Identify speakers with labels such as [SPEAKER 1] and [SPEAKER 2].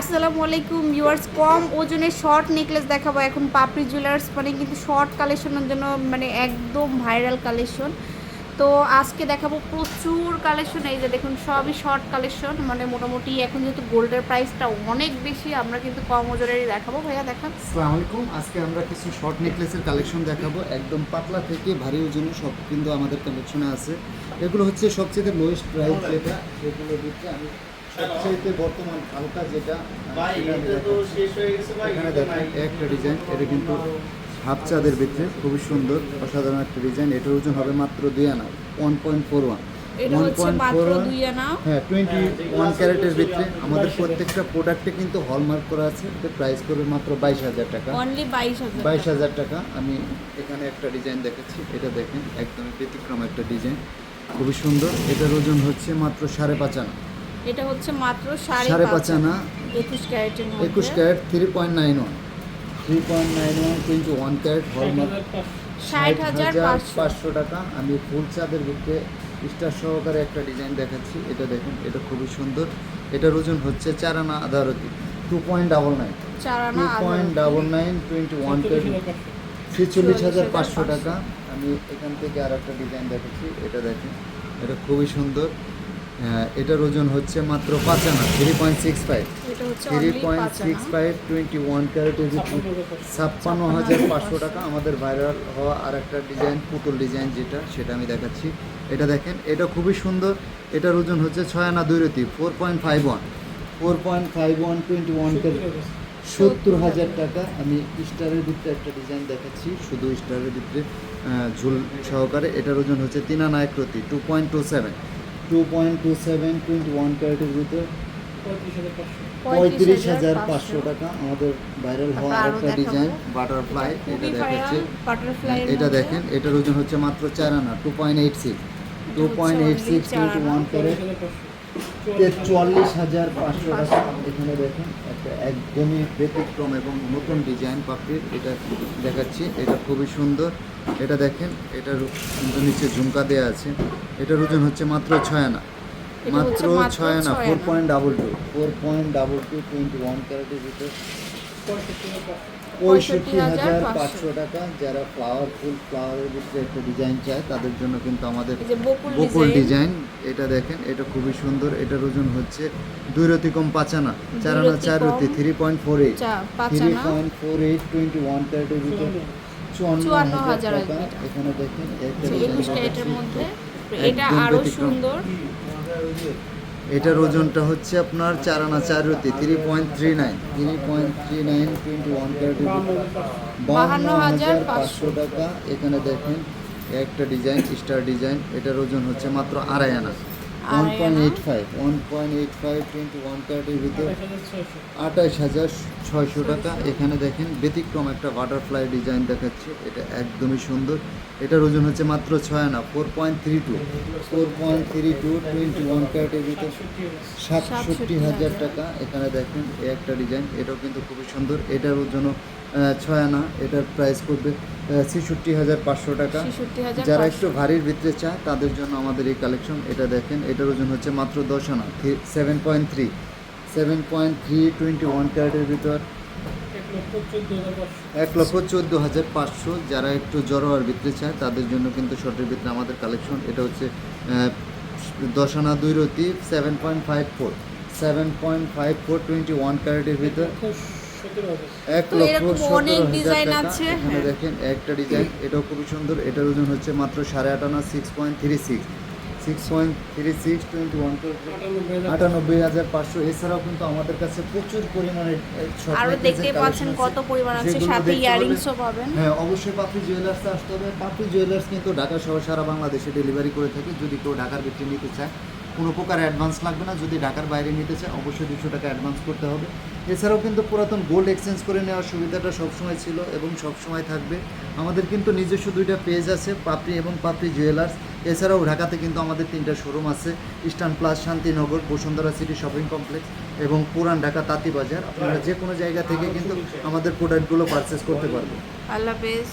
[SPEAKER 1] আসসালামু আলাইকুম ভিউয়ার্স কম ওজনের শর্ট নেকলেস দেখাবো এখন পাপড়ি জুয়েলার্স মানে কিন্তু শর্ট কালেকশনের জন্য মানে একদম ভাইরাল কালেকশন তো আজকে দেখাবো প্রচুর কালেকশন এই যে দেখুন সবই শর্ট কালেকশন মানে মোটামুটি এখন যেহেতু গোল্ডের প্রাইসটা অনেক বেশি, আমরা কিন্তু কম ওজনেরই দেখাবো। ভাইয়া, দেখান।
[SPEAKER 2] আসসালামু আলাইকুম, আজকে আমরা কিছু শর্ট নেকলেসের কালেকশন দেখাবো। একদম পাতলা থেকে ভারী ওজনের সব কিন্তু আমাদের কালেকশনে আছে। এগুলো হচ্ছে সবচেয়ে লোয়েস্ট প্রাইস যেটা সেগুলো দিচ্ছে আমি সবচেয়ে বর্তমান হালকা যেটা। এখানে দেখেন একটা ডিজাইন এটা কিন্তু হাফ চাঁদের ভিতরে খুবই সুন্দর অসাধারণ একটা ডিজাইন। এটার ওজন হবে মাত্র দুই আনা ওয়ান পয়েন্ট ফোর ওয়ান
[SPEAKER 1] এটা হচ্ছে মাত্র দুই
[SPEAKER 2] হ্যাঁ টোয়েন্টি ওয়ান ক্যারেটের ভিতরে। আমাদের প্রত্যেকটা প্রোডাক্টে কিন্তু হলমার্ক করা আছে এটা প্রাইস করবে মাত্র বাইশ হাজার টাকা।
[SPEAKER 1] বাইশ হাজার
[SPEAKER 2] টাকা। আমি এখানে একটা ডিজাইন দেখাচ্ছি এটা দেখেন একদমই ব্যতিক্রম একটা ডিজাইন। খুবই সুন্দর। এটার ওজন হচ্ছে মাত্র সাড়ে পাঁচ আনা।
[SPEAKER 1] এটা হচ্ছে মাত্র সাড়ে
[SPEAKER 2] সাড়ে
[SPEAKER 1] পাঁচ
[SPEAKER 2] আনা।
[SPEAKER 1] একুশ ক্যারেটের
[SPEAKER 2] একুশ carat three point nine one three point nine one twenty one carat hallmark
[SPEAKER 1] ষাট হাজার পাঁচশো।
[SPEAKER 2] টাকা। আমি ফুল চাঁদের ভিতরে স্টার সহকারে একটা ডিজাইন দেখাচ্ছি। এটা দেখুন এটা খুবই সুন্দর। এটার ওজন হচ্ছে চার আনা আধারতি two point double nine two point double nine twenty one ছেচল্লিশ হাজার পাঁচশো। টাকা। আমি এখান থেকে আর একটা ডিজাইন দেখাচ্ছি। এটা দেখেন এটা খুবই সুন্দর। এটার ওজন হচ্ছে মাত্র পাঁচ আনা three point six five three point six five twenty one ক্যারেটের ছাপ্পান্ন হাজার পাঁচশো টাকা আমাদের ভাইরাল হওয়া আর একটা ডিজাইন পুতুল ডিজাইন যেটা সেটা আমি দেখাচ্ছি। এটা দেখেন এটা খুবই সুন্দর। এটার ওজন হচ্ছে ছয় আনা দুই রতি four point five one four point five one twenty one carat সত্তর হাজার টাকা। আমি স্টারের ভিতরে একটা ডিজাইন দেখাচ্ছি শুধু স্টারের ভিতরে ঝুল সহকারে। এটার ওজন হচ্ছে তিন আনা এক রতি two point two seven two point two seven twenty one ক্যারেটের ভিতরে পঁয়ত্রিশ হাজার পাঁচশো টাকা আমাদের ভাইরাল হওয়া একটা ডিজাইন বাটারফ্লাই এটা দেখাচ্ছে। এটা দেখেন এটার ওজন হচ্ছে মাত্র চার আনা two point eight six two point eight six twenty one carat চুয়াল্লিশ হাজার পাঁচশো টাকা এখানে দেখেন একটা একদমই ব্যতিক্রম এবং নতুন ডিজাইন পাপড়ির এটা দেখাচ্ছি এটা খুবই সুন্দর। এটা দেখেন এটার নিচে ঝুমকা দেওয়া আছে এটার ওজন হচ্ছে মাত্র ছয় আনা। মাত্র ছয় আনা four point double two four point double two twenty one ক্যারেটের ভিতরে।
[SPEAKER 1] পঁয়ষট্টি হাজার পাঁচশো।
[SPEAKER 2] টাকা। যারা ফ্লাওয়ার ফুল ফ্লাওয়ারের ভিতরে একটা ডিজাইন চায় তাদের জন্য কিন্তু আমাদের
[SPEAKER 1] বকুল ডিজাইন
[SPEAKER 2] এটা দেখেন এটা খুবই সুন্দর। এটার ওজন হচ্ছে দুই রতি কম পাঁচ আনা। চার আনা চার রতি three point four eight three point four eight twenty one ক্যারেটের ভিতরে চুয়ান্ন। হাজার টাকা। এখানে দেখেন একটা
[SPEAKER 1] যে
[SPEAKER 2] ডিজাইন
[SPEAKER 1] এটা
[SPEAKER 2] আরও
[SPEAKER 1] সুন্দর।
[SPEAKER 2] এটার ওজনটা হচ্ছে আপনার চার আনা চার রুটি three point three nine three point three nine twenty one ক্যারেটের বাহান্ন হাজার পাঁচশো। টাকা। এখানে দেখেন একটা ডিজাইন স্টার ডিজাইন এটার ওজন হচ্ছে মাত্র আড়াই আনা। One point. Eight five one point eight five twenty one ক্যারেটের ভিতরে আঠাইশ হাজার ছয়শো টাকা। এখানে দেখেন ব্যতিক্রম একটা বাটারফ্লাই ডিজাইন দেখাচ্ছে এটা একদমই সুন্দর। এটার ওজন হচ্ছে মাত্র ছয় আনা four point three two four point three two twenty one ক্যারেটের ভিতরে সাতষট্টি হাজার টাকা। এখানে দেখেন এই একটা ডিজাইন এটাও কিন্তু খুবই সুন্দর। এটার ওজন ছয় আনা এটার প্রাইস করবে ছেষট্টি হাজার পাঁচশো টাকা। যারা একটু ভারীর ভিতরে চায় তাদের জন্য আমাদের এই কালেকশন এটা দেখেন এটার ওজন হচ্ছে মাত্র দশ আনা seven point three seven point three twenty one ক্যারেটের ভিতর। এক লক্ষ চোদ্দ হাজার পাঁচশো যারা একটু জড়োয়ার ভিতরে চায় তাদের জন্য কিন্তু শর্টের ভিতরে আমাদের কালেকশন এটা হচ্ছে দশ আনা দুই রতি seven point five four seven point five four twenty one ক্যারেটের ভিতর। এক লক্ষ সতেরো
[SPEAKER 1] অনেক
[SPEAKER 2] হাজার
[SPEAKER 1] ডিজাইন আছে,
[SPEAKER 2] এখানে
[SPEAKER 1] হ্যাঁ।
[SPEAKER 2] দেখেন একটা ডিজাইন এটাও খুবই সুন্দর এটার ওজন হচ্ছে মাত্র সাড়ে আট আনা six point three six six point three six twenty one আটানব্বই হাজার পাঁচশো এছাড়াও কিন্তু আমাদের কাছে প্রচুর পরিমাণে short আরও
[SPEAKER 1] দেখতে পাচ্ছেন কত পরিমাণ আছে সাথে ইয়ারিংসও পাবেন।
[SPEAKER 2] হ্যাঁ অবশ্যই পাপড়ি জুয়েলার্সে আসতে হবে। পাপড়ি জুয়েলার্স কিন্তু ঢাকা সহ সারা বাংলাদেশে ডেলিভারি করে থাকে। যদি কেউ ঢাকার ভিতরে নিতে চায় কোনো প্রকার অ্যাডভান্স লাগবে না। যদি ঢাকার বাইরে নিতে চায় অবশ্যই দুশো টাকা অ্যাডভান্স করতে হবে। এছাড়াও কিন্তু পুরাতন গোল্ড এক্সচেঞ্জ করে নেওয়ার সুবিধাটা সবসময় ছিল এবং সবসময় থাকবে। আমাদের কিন্তু নিজস্ব দুইটা পেজ আছে পাপড়ি এবং পাপড়ি জুয়েলার্স এছাড়াও ঢাকাতে কিন্তু আমাদের তিনটা শোরুম আছে Eastern Plus Shantinagar, Bashundhara City Shopping Complex এবং পুরান ঢাকা তাঁতিবাজার। আপনারা যে কোনো জায়গা থেকে কিন্তু আমাদের প্রোডাক্টগুলো পারচেস করতে পারবেন।
[SPEAKER 1] আল্লাহ হাফেজ।